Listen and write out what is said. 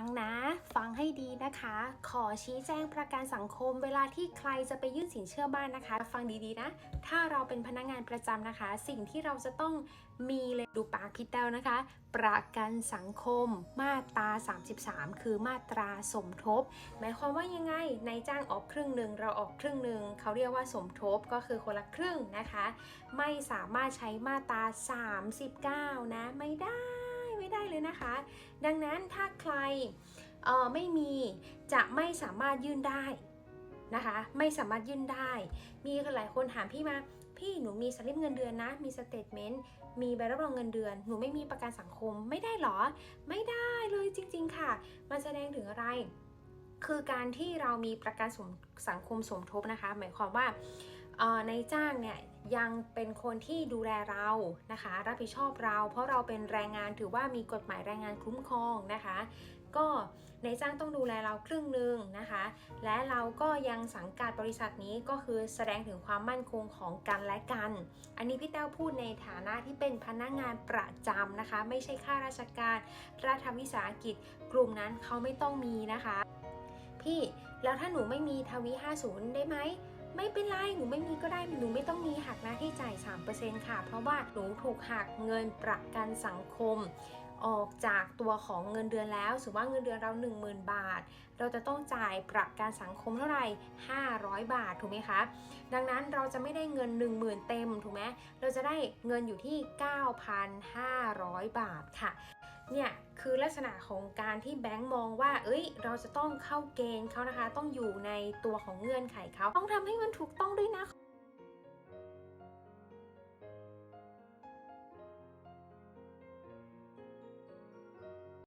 ฟังนะ ฟังให้ดีนะคะ ขอชี้แจงประกันสังคม เวลาที่ใครจะไปยื่นสินเชื่อบ้านนะคะ ฟังดีๆนะ ถ้าเราเป็นพนักงานประจำนะคะ สิ่งที่เราจะต้องมีเลยดูปากพี่แต้วนะคะ ประกันสังคม มาตรา 33 คือมาตราสมทบ หมายความว่ายังไงนายจ้างออกครึ่งหนึ่งเราออกครึ่งหนึ่งเขาเรียกว่าสมทบก็คือคนละครึ่งนะคะ ไม่สามารถใช้มาตรา 39 นะไม่ได้ ไม่ได้เลยนะคะ ดังนั้นถ้าใครออไม่มีจะไม่สามารถยื่นได้นะคะ ไม่สามารถยื่นได้ มีหลายคนถามพี่มาพี่หนูมีสลิปเงินเดือนนะ มีสเตทเมนต์มีใบรับรองเงินเดือน หนูไม่มีประกันสังคมไม่ได้หรอ ไม่ได้เลยจริง ๆ ค่ะ มันแสดงถึงอะไร คือการที่เรามีประกันสังคมสมทบนะคะ หมายความว่า ในจ้างเนี่ยยังเป็นคนที่ดูแลเรานะคะ รับผิดชอบเรา เพราะเราเป็นแรงงานถือว่ามีกฎหมายแรงงานคุ้มครองนะคะ ก็ในจ้างต้องดูแลเราครึ่งหนึ่งนะคะ และเราก็ยังสังกัดบริษัทนี้ก็คือแสดงถึงความมั่นคงของกันและกัน อันนี้พี่แต้วพูดในฐานะที่เป็นพนักงานประจำนะคะ ไม่ใช่ข้าราชการ รัฐวิสาหกิจ กลุ่มนั้นเขาไม่ต้องมีนะคะ พี่แล้วถ้าหนูไม่มีทวี50 ได้ไหม ไม่เป็นไรหนูไม่มีก็ได้หนูไม่ต้องมีหักหน้าที่จ่าย 3%ค่ะ เพราะว่าหนูถูกหักเงินประกันสังคม ออกจากตัวของเงินเดือนแล้วสมมติว่าเงินเดือนเรา 10,000 บาท เราจะต้องจ่ายประกันสังคมเท่าไหร่ 500 บาทถูกไหมคะดังนั้นเราจะไม่ได้เงิน 10,000 เต็มถูกไหมเราจะได้เงินอยู่ที่ 9,500 บาทค่ะ เนี่ยคือลักษณะของการที่แบงค์มองว่า เอ้ย เราจะต้องเข้าเกณฑ์เขานะคะ ต้องอยู่ในตัวของเงื่อนไขเขา ต้องทำให้มันถูกต้องด้วยนะ